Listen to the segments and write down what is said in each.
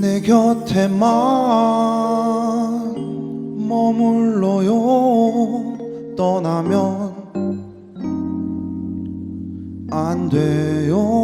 내 곁에만 머물러요. 떠나면 안 돼요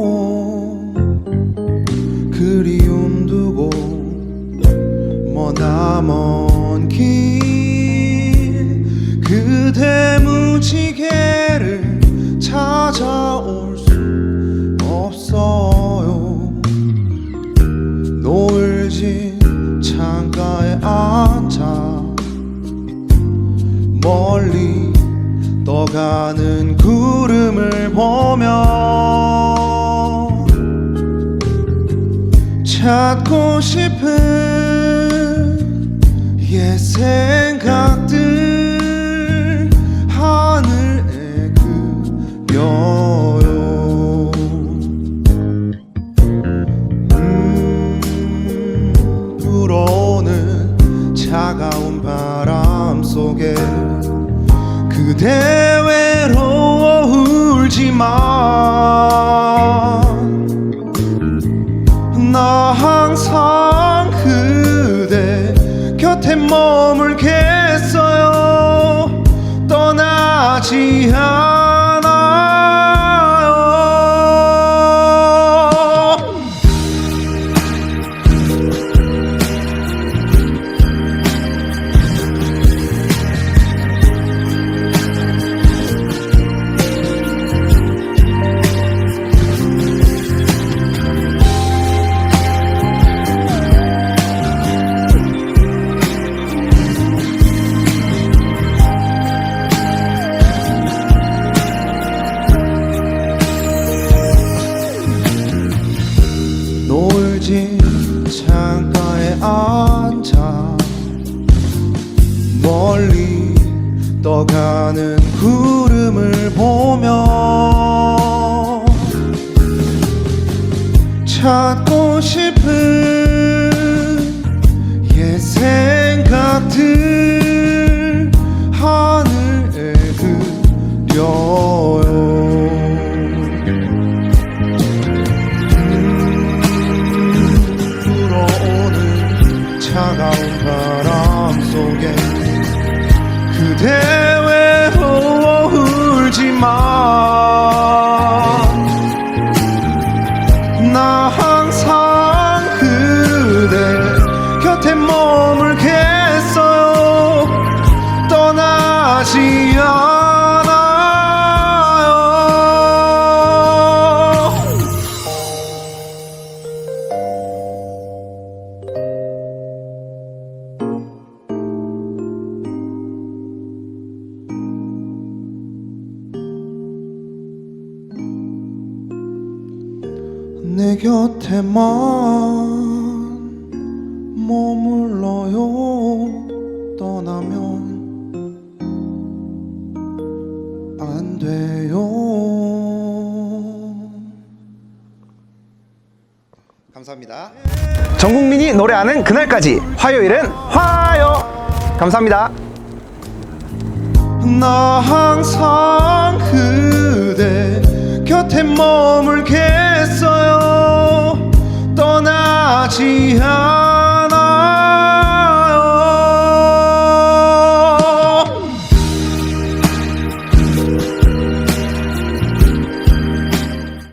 찾고 싶은 옛 생각들 하늘에 그려요. 음, 불어오는 차가운 바람 속에 그대 외로워 울지만 머물겠어요. 떠나지 않 진 창가에 앉아 멀리 떠가는 구름을 보며 찾고 싶은 옛 생각들 차가운 바람 속에 그대 외로워 울지만 나 항상 그대 곁에 머물 내 곁에만 머물러요. 떠나면 안 돼요. 감사합니다. 전 국민이 노래하는 그날까지 화요일은 화요. 감사합니다. 나 항상 그대 곁에 머물겠어요. 떠나지 않아요